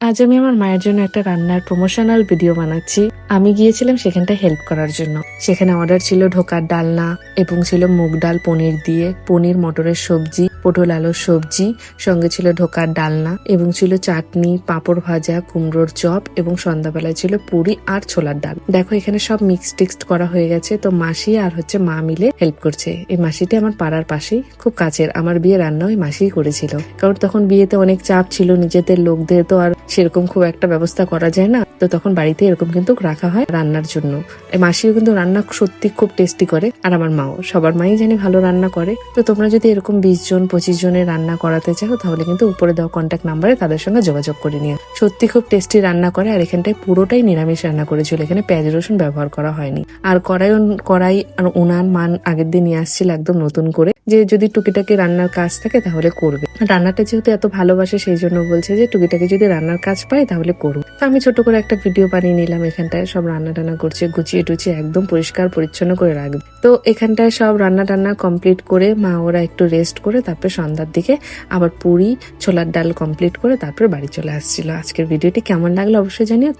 আজ আমি আমার মায়ের জন্য একটা রান্নার প্রমোশনাল ভিডিও বানাচ্ছি। আমি গিয়েছিলাম সেখানটায় হেল্প করার জন্য। সেখানে অর্ডার ছিল ঢোকার ডালনা এবং ছিল মুগ ডাল পনির দিয়ে, পনির, মটরের সবজি, পটল আলুর সবজি, সঙ্গে ছিল ঢোকার ডালনা এবং ছিল চাটনি, পাঁপড় ভাজা, কুমড়োর চপ এবং সন্ধ্যাবেলায় ছিল পুরি আর ছোলার ডাল। দেখো, এখানে সব মিক্স টিক্সড করা হয়ে গেছে। তো মাসি আর হচ্ছে মা মিলে হেল্প করছে। এই মাসিটি আমার পাড়ার পাশেই, খুব কাছের। আমার বিয়ে রান্না ওই মাসিই করেছিল। কারণ তখন বিয়েতে অনেক চাপ ছিল, নিজেদের লোকদের তো আর সেরকম খুব একটা ব্যবস্থা করা যায় না। তো তখন বাড়িতে এরকম কিন্তু রাখা হয় রান্নার জন্য। মাসিও কিন্তু রান্না সত্যি খুব টেস্টি করে, আর আমার মাও। সবার মাই জানি ভালো রান্না করে। তো তোমরা যদি এরকম বিশ জন, পঁচিশ জনের রান্না করাতে চাও, তাহলে কিন্তু উপরে দেওয়া কন্ট্যাক্ট নাম্বারে তাদের সঙ্গে যোগাযোগ করে নিও। সত্যি খুব টেস্টি রান্না করে, আর এখানটায় পুরোটাই নিরামিষ রান্না করেছিল। এখানে পেঁয়াজ, রসুন ব্যবহার করা হয়নি। আর কড়াই কড়াই আর উনান, মান আগের দিন নিয়ে আসছিল একদম নতুন করে। যে যদি টুকিটাকি রান্নার কাজ থাকে তাহলে করবে। রান্নাটা যেহেতু এত ভালোবাসে সেই জন্য বলছে যে টুকিটাকি যদি রান্নার কাজ পাই তাহলে করুক। তো আমি ছোট করে একটা ভিডিও বানিয়ে নিলাম, এখানটায় সব রান্না টান্না করছে, গুছিয়ে টুচিয়ে একদম পরিষ্কার, পরিচ্ছন্ন করে রাখবে। তো এখানটায় সব রান্না টান্না কমপ্লিট করে মা ওরা একটু রেস্ট করে তারপরে সন্ধ্যার দিকে আবার পুরি, ছোলার ডাল কমপ্লিট করে তারপরে বাড়ি চলে আসছিল। আজকের ভিডিওটি কেমন লাগল অবশ্যই জানিও।